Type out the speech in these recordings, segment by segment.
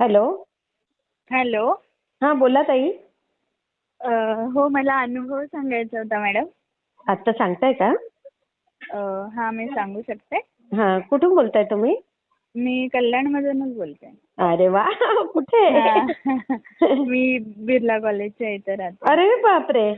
Hello? Hello? हा बोला ताई. हो मला अनुभव सांगायचा होता मॅडम. आत्ता सांगताय का? हा मी सांगू शकते. हा कुठून बोलताय तुम्ही? मी कल्याणमधूनच बोलते. अरे वा कुठे. मी बिर्ला कॉलेजच्या इथे राहते. अरे बापरे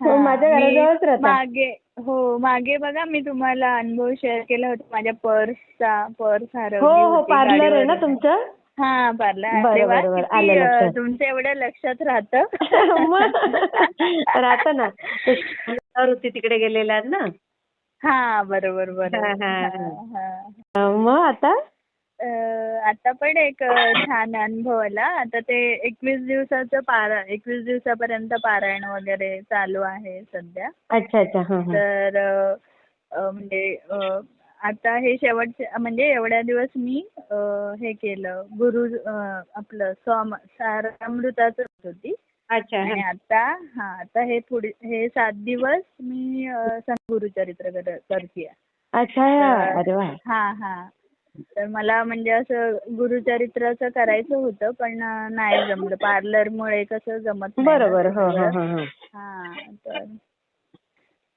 हो, हा, माझ्या मी घराजवळच राहता. मागे हो मागे बघा मी तुम्हाला अनुभव शेअर केला होता माझ्या पर्सचा पर्स हरवली हो हो होती पार्लर आहे ना गाडीवरून. तुमचं? हा पार्लर बरं, अरे वा. किती, आलं अ, लक्षात. तुमचं एवढं लक्षात राहतं? राहत ना. होती तिकडे गेलेला ना. हा बरोबर बरोबर. मग आता? आता पण एक छान अनुभव आला. आता ते एकवीस दिवसाचं पारा एकवीस दिवसापर्यंत पारायण वगैरे चालू आहे सध्या. अच्छा अच्छा. हा हा. तर म्हणजे आता हे शेवटचे म्हणजे एवढ्या दिवस मी हे केलं गुरु आपलं स्वाम सारामृताचं होत. अच्छा आणि. आता हा आता हे पुढे हे सात दिवस मी गुरुचरित्र कर- करतेय. अच्छा अरे वा. हा हा. तर मला म्हणजे असं गुरुचरित्राचं करायचं होतं पण नाही जमलं. पार्लरमुळे कसं जमत बरोबर. हो हो. हो हो. हा तर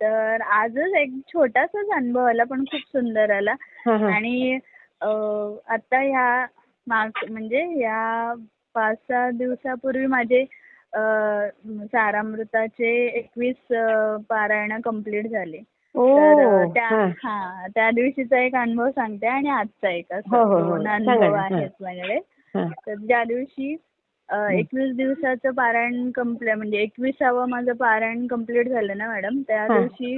तर आजच एक छोटासाच अनुभव आला पण खूप सुंदर आला हा, हा. आणि आता ह्या माग म्हणजे ह्या पाच सहा दिवसापूर्वी माझे सारामृताचे एकवीस पारायण कंप्लीट झाले तर त्या हा. हा त्या दिवशीचा एक अनुभव सांगते आणि आजचा एक हो, असं हो, हो. दोन सांगा अनुभव हा. आहेत माझ्याकडे हा. तर ज्या दिवशी एकवीस दिवसाचं पारायण कंप्लीट म्हणजे एकविसावं माझं पारायण कंप्लीट झालं ना मॅडम त्या. दिवशी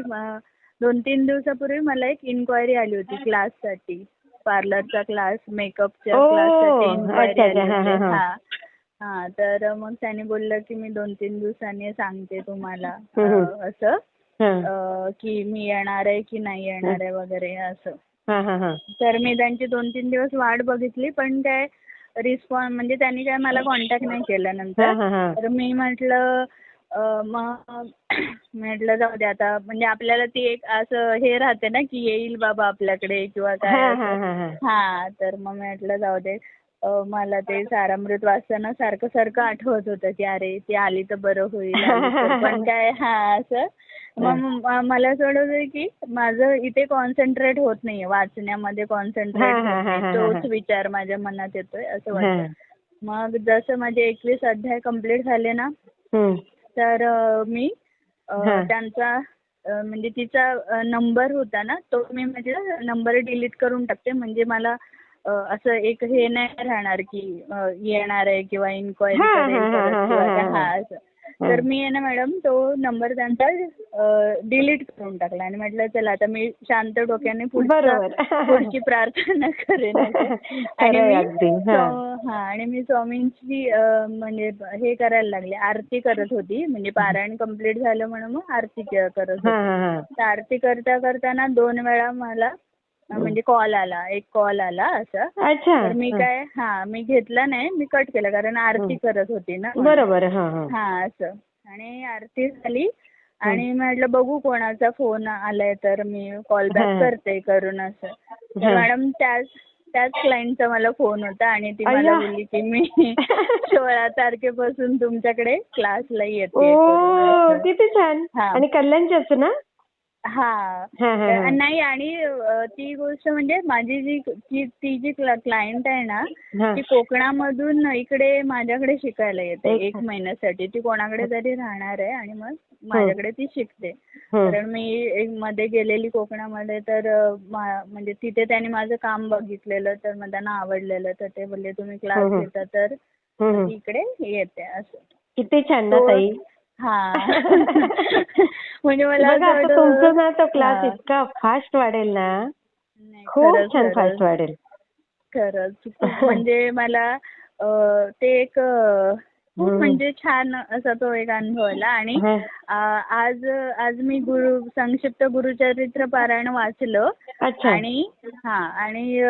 दोन तीन दिवसापूर्वी मला एक इन्क्वायरी आली होती क्लाससाठी पार्लरचा क्लास मेकअपच्या क्लाससाठी इन्क्वायरी आली. हा, होती हा, हा. तर मग त्याने बोललं की मी दोन तीन दिवसांनी सांगते तुम्हाला असं की मी येणार आहे की नाही येणार आहे वगैरे असं. तर मी त्यांची दोन तीन दिवस वाट बघितली पण काय रिस्पॉन्स म्हणजे त्यांनी काय मला कॉन्टॅक्ट नाही केला नंतर. तर मी म्हटलं मग म्हटलं जाऊ दे आता. म्हणजे आपल्याला ती एक असं हे राहते ना की येईल बाबा आपल्याकडे किंवा काय. हा, तर मग म्हटलं जाऊ दे. मला ते सारामृत वाचताना सारखं सारखं आठवत होतं की अरे ती आली तर बरं होईल आली तर पण काय हा असं मग मला असं वाटत की माझं इथे कॉन्सन्ट्रेट होत नाहीये वाचण्यामध्ये कॉन्सन्ट्रेट होत नाही तोच. विचार माझ्या मनात येतोय असं. वाटतं मग जसं माझे एकवीस अध्याय कंप्लीट झाले ना. तर मी. त्यांचा म्हणजे तिचा नंबर होता ना तो मी म्हटलं नंबर डिलीट करून टाकते म्हणजे मला असं एक हे नाही राहणार की येणार आहे किंवा इन्क्वायरी हा, करेल तर मी आहे ना मॅडम तो नंबर त्यांचा डिलीट करून टाकला आणि म्हटलं चला आता मी शांत डोक्याने पुढचा प्रार्थना करेन. आणि मी स्वामींची म्हणजे हे करायला लागले. आरती करत होती म्हणजे पारायण कंप्लीट झालं म्हणून मग आरती करत होती. आरती करता करताना दोन वेळा मला म्हणजे कॉल आला एक कॉल आला असा. अच्छा तर मी. काय हा मी घेतला नाही मी कट केला कारण आरती करत होती ना हा हा. हा असं. आणि आरती झाली. आणि म्हटलं बघू कोणाचा फोन आलाय तर मी कॉल. बॅक करते करून असं. मॅडम त्याच त्याच क्लायंटचा मला फोन होता आणि ती मला. बोलली की मी सोळा तारखेपासून तुमच्याकडे क्लासला येते ओ किती छान. आणि कल्याणची असते ना? हा. नाही आणि ती गोष्ट म्हणजे माझी जी ती जी क्लायंट आहे ना. ती कोकणामधून इकडे माझ्याकडे शिकायला येते एक- महिन्यासाठी. ती कोणाकडे तरी राहणार आहे आणि मग माझ्याकडे ती शिकते. कारण मी एक मध्ये गेलेली कोकणामध्ये तर म्हणजे तिथे त्यांनी माझं काम बघितलेलं तर मग त्यांना आवडलेलं तर ते बोलले तुम्ही क्लास. घेता तर इकडे येते असं. किती छान ना ताई. म्हणजे मला बघा असं तुमचं ना तो क्लास. इतका फास्ट वाढेल ना खूप छान. फास्ट वाढेल खरंच म्हणजे मला ते एक खूप. म्हणजे छान असा तो एक अनुभव आला आणि आज आज मी गुरु संक्षिप्त गुरुचरित्र पारायण वाचलं आणि हा आणि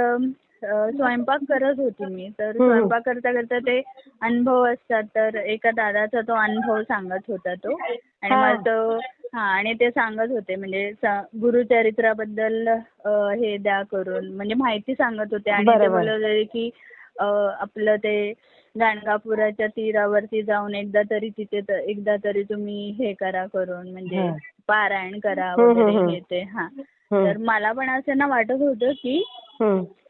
स्वयंपाक करत होती मी तर. स्वयंपाक करता करता ते अनुभव असतात तर एका दादाचा तो अनुभव सांगत होता तो आणि. मग तो हा आणि ते सांगत होते म्हणजे गुरुचरित्राबद्दल हे द्या करून म्हणजे माहिती सांगत होते आणि ते होते की आपलं ते गाणगापुराच्या तीरावरती जाऊन एकदा तरी तिथे एकदा तरी तुम्ही हे करा करून म्हणजे. पारायण करा वगैरे हं. ते हा. तर मला पण असं ना वाटत होतं की.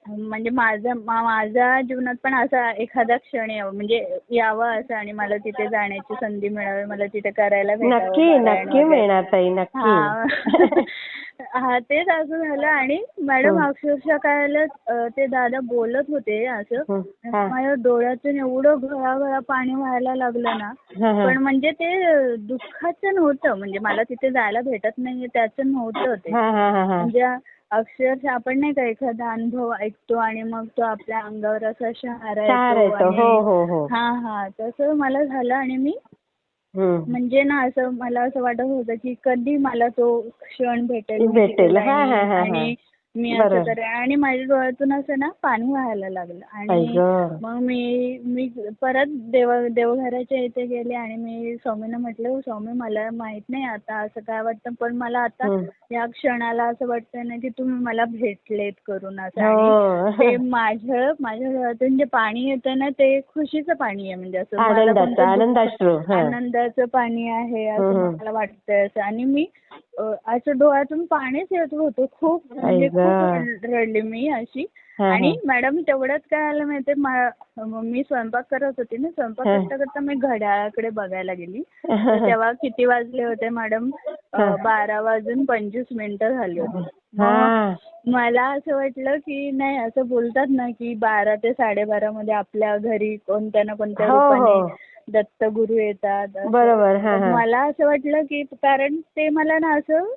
म्हणजे माझं मा- माझ्या जीवनात पण असा एखादा क्षण यावं म्हणजे यावं असं आणि मला तिथे जाण्याची संधी मिळावी मला तिथे करायला नक्की नक्की. मिळणार ताई नक्की हा तेच असं झालं आणि मॅडम. अक्षरशः काय झालं ते दादा बोलत होते असं. माझ्या डोळ्यातून एवढं घळाघळा पाणी व्हायला लागलं ना. पण म्हणजे ते दुःखाचं नव्हतं म्हणजे मला तिथे जायला भेटत नाहीये त्याचं नव्हतं ते. म्हणजे अक्षरशः आपण नाही का एखादा अनुभव ऐकतो आणि मग तो आपल्या अंगावर असा शहारा येतो हो हो हो हा हा तसं मला झालं आणि मी. म्हणजे ना असं मला असं वाटत होतं की कधी मला तो क्षण भेटेल भेटेल. हा, हा, हा, हा. आणि मी असं. करेन आणि माझ्या डोळ्यातून असं ना पाणी व्हायला लागलं आणि. मग मी मी परत देव देवघराच्या इथे गेले आणि मी स्वामींना म्हटलं स्वामी मला माहीत नाही आता असं काय वाटतं पण मला आता. या क्षणाला असं वाटतंय ना की तुम्ही मला भेटलेत करून असं आणि हो ते माझं माझ्या डोळ्यातून जे पाणी येतं ना ते खुशीचं पाणी आहे म्हणजे असं आनंदाचं पाणी आहे असं. मला वाटतंय असं आणि मी असं डोळ्यातून पाणीच येत होतं. खूप म्हणजे खूप रडले मी अशी. आणि मॅडम तेवढंच काय आलं माहितीये? मा- स्वयंपाक करत होती ना. स्वयंपाक. करता करता मी घड्याळाकडे बघायला गेली. तर तेव्हा किती वाजले होते मॅडम. बारा वाजून पंचवीस मिनिटं झाली होती. हा. मला असं वाटलं की नाही असं बोलतात ना की बारा ते साडेबारा मध्ये आपल्या घरी कोणत्या ना कोणत्या हो, हो. रूपाने दत्तगुरु येतात. बरोबर मला असं वाटलं की कारण ते मला ना असं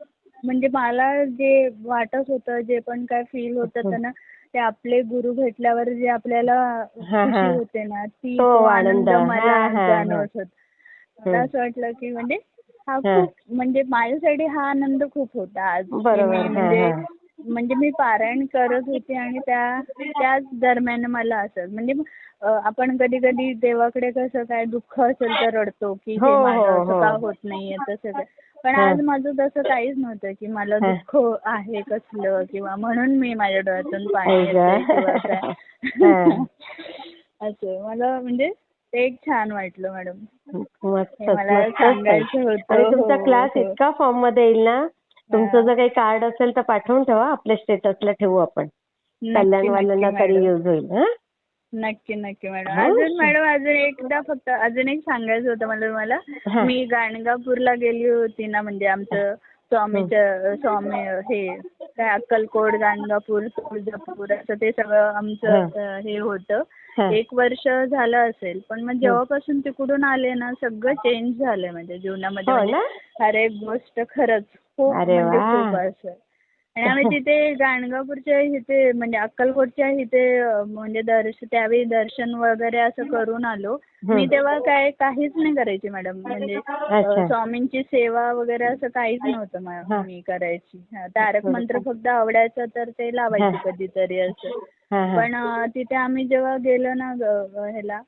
म्हणजे मला जे वाटत होतं जे पण काय फील होत होतं ना ते आपले गुरु भेटल्यावर जे आपल्याला. खुशी होते ना ती आनंद. मला जाणवत होता मला. असं वाटलं की म्हणजे हा. खूप म्हणजे माझ्यासाठी हा आनंद खूप होता आज म्हणजे. म्हणजे मी पारायण करत होते आणि त्या त्याच दरम्यान मला असं म्हणजे आपण कधी कधी देवाकडे कसं काय दुःख असेल तर रडतो की हो, हे हो. का होत नाहीये तसं काय पण हा. आज माझं तसं काहीच नव्हतं की मला. दुःख आहे कसलं किंवा म्हणून मी माझ्या डोळ्यातून पाणी. असं मला म्हणजे ते एक छान वाटलं मॅडम मला सांगायचं. होतं. तुमचा हो, क्लास. इतका फॉर्ममध्ये येईल ना तुमचं. जर काही कार्ड असेल तर पाठवून ठेवा आपल्या स्टेटसला ठेवू आपण. नक्की कल्याणवाल्यांना नक्की तरी मॅडम. यूज होईल हा? नक्की नक्की मॅडम. हो. अजून मॅडम अजून एकदा फक्त अजून एक सांगायचं होतं मला. तुम्हाला. मी गाणगापूरला गेली होती ना म्हणजे आमचं स्वामीचं स्वामी हे काय अक्कलकोट गाणगापूर तुळजापूर असं ते सगळं आमचं हे. होतं. एक वर्ष झालं असेल पण मग जेव्हापासून तिकडून आले ना सगळं चेंज झालंय माझ्या जीवनामध्ये. हो म्हणजे हर एक गोष्ट खरंच. खूप अरे म्हणजे. खूप असं. आणि आम्ही तिथे गाणगापूरच्या इथे म्हणजे अक्कलकोटच्या इथे म्हणजे दर्शन त्यावेळी दर्शन वगैरे असं करून आलो. मी तेव्हा काय काहीच नाही करायची मॅडम. म्हणजे स्वामींची सेवा वगैरे असं काहीच नव्हतं मा-. मी करायची. तारक मंत्र फक्त आवडायचं तर ते लावायची. कधीतरी असं. पण तिथे आम्ही जेव्हा गेलो ना ग- ह्याला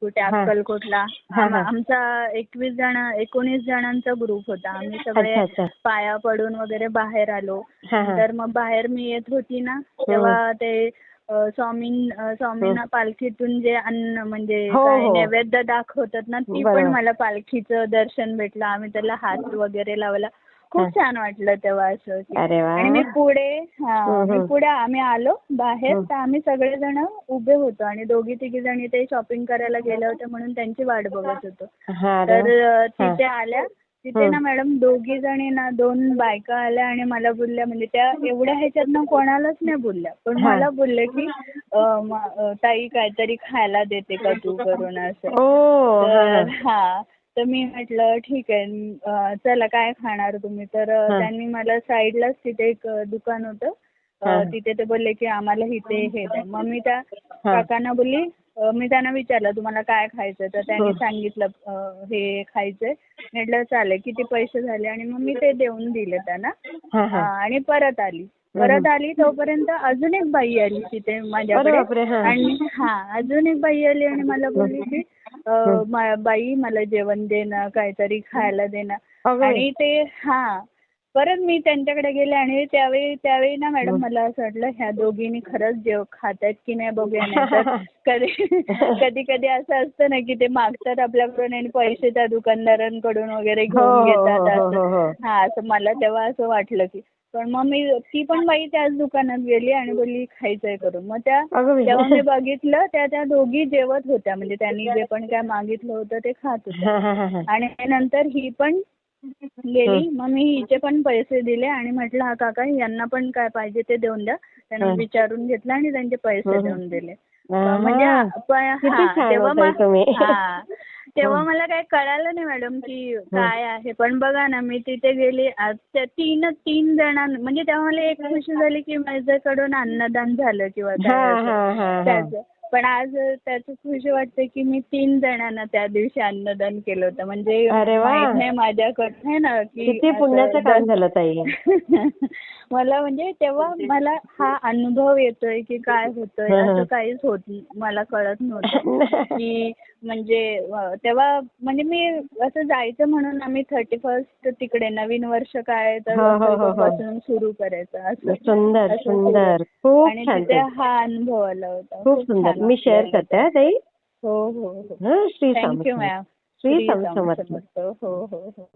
कुठे हा. अक्कलकोटला हा, आम- हा. आमचा एकवीस जण एकोणीस जणांचा ग्रुप होता आम्ही सगळे. पाया पडून वगैरे बाहेर आलो हा, हा. तर मग बाहेर मी येत होती ना तेव्हा ते स्वामींना पालखीतून जे अन्न म्हणजे हो, हो. नैवेद्य दाखवतात ना ती. पण मला पालखीचं दर्शन भेटलं आम्ही त्याला हात वगैरे लावला खूप. छान वाटलं तेव्हा असं की- अरे वा. आणि मी पुढे हा मी. पुढे आम्ही आलो बाहेर. तर आम्ही सगळेजण उभे होतो आणि दोघी तिघी जणी ते शॉपिंग करायला गेल्या होत्या म्हणून त्यांची वाट बघत होतो तर तिथे आल्या तिथे ना मॅडम दोघी जणी ना दोन बायका आल्या आणि मला बोलल्या म्हणजे त्या एवढ्या ह्याच्यातनं कोणालाच नाही बोलल्या पण. मला बोलले की ताई काहीतरी खायला देते का तू करून असं हा. तर मी म्हटलं ठीक आहे चला काय खाणार तुम्ही तर. त्यांनी मला साईडलाच तिथे एक दुकान होतं. तिथे ते बोलले की आम्हाला इथे हे द्या मग मी त्या. काकांना बोलली मी त्यांना विचारलं तुम्हाला काय खायचं तर त्यांनी. सांगितलं हे खायचंय म्हटलं चालेल किती पैसे झाले आणि मग मी ते देऊन दिले त्यांना. आणि परत आली परत आली तोपर्यंत अजून एक बाई आली तिथे माझ्याकडे. आणि हा अजून एक बाई आली आणि मला बोलली की बाई मला जेवण दे ना काहीतरी खायला दे ना. आणि ते हा. परत मी त्यांच्याकडे गेले आणि त्यावेळी त्यावेळी ना मॅडम मला असं वाटलं ह्या दोघींनी खरंच जेव खातायत की नाही बघूया नाही कधी कधी कधी असं असतं ना की ते मागतात आपल्याकडून आणि पैसे त्या दुकानदारांकडून वगैरे हो घेऊन घेतात हो हो असं. हा असं मला तेव्हा असं वाटलं की पण मग मी ती पण बाई त्याच दुकानात गेली आणि बोलली खायचंय करून मग त्या. तेव्हा मी बघितलं त्या त्या दोघी जेवत होत्या म्हणजे त्यांनी जे पण काय मागितलं होतं ते खात होत्या. आणि नंतर ही पण गेली मग मी हिचे पण पैसे दिले आणि म्हटलं हा काका यांना पण काय पाहिजे ते देऊन द्या त्यांना. विचारून घेतलं आणि त्यांचे पैसे. देऊन दिले. म्हणजे तेव्हा तुम्ही. हा तेव्हा मला काही कळालं नाही मॅडम की काय आहे पण बघा ना मी तिथे गेली त्या तीन तीन जणां म्हणजे तेव्हा मला एक खुशी झाली की माझ्याकडून अन्नदान झालं किंवा हा, काय हा, असं. हा, हा. त्याचं पण आज त्याची खुशी वाटते की मी तीन जणांना त्या दिवशी अन्नदान केलं होतं म्हणजे. माहीत नाही माझ्याकडनं आहे ना की पुण्याचं काम झालं ताई मला म्हणजे तेव्हा मला हा अनुभव येतोय की काय होतंय हं, हं. असं काहीच होत मला कळत नव्हतं की म्हणजे तेव्हा म्हणजे मी असं जायचं म्हणून आम्ही थर्टी फर्स्ट तिकडे नवीन वर्ष काय तर हो, हो, हो. पासून सुरू करायचं असं सुंदर. सुंदर खूप आणि तिथे. हा अनुभव आला होता खूप सुंदर मी शेअर. करते हा ताई हो हो थँक्यू. मॅम श्री समर्थ. हो हो हो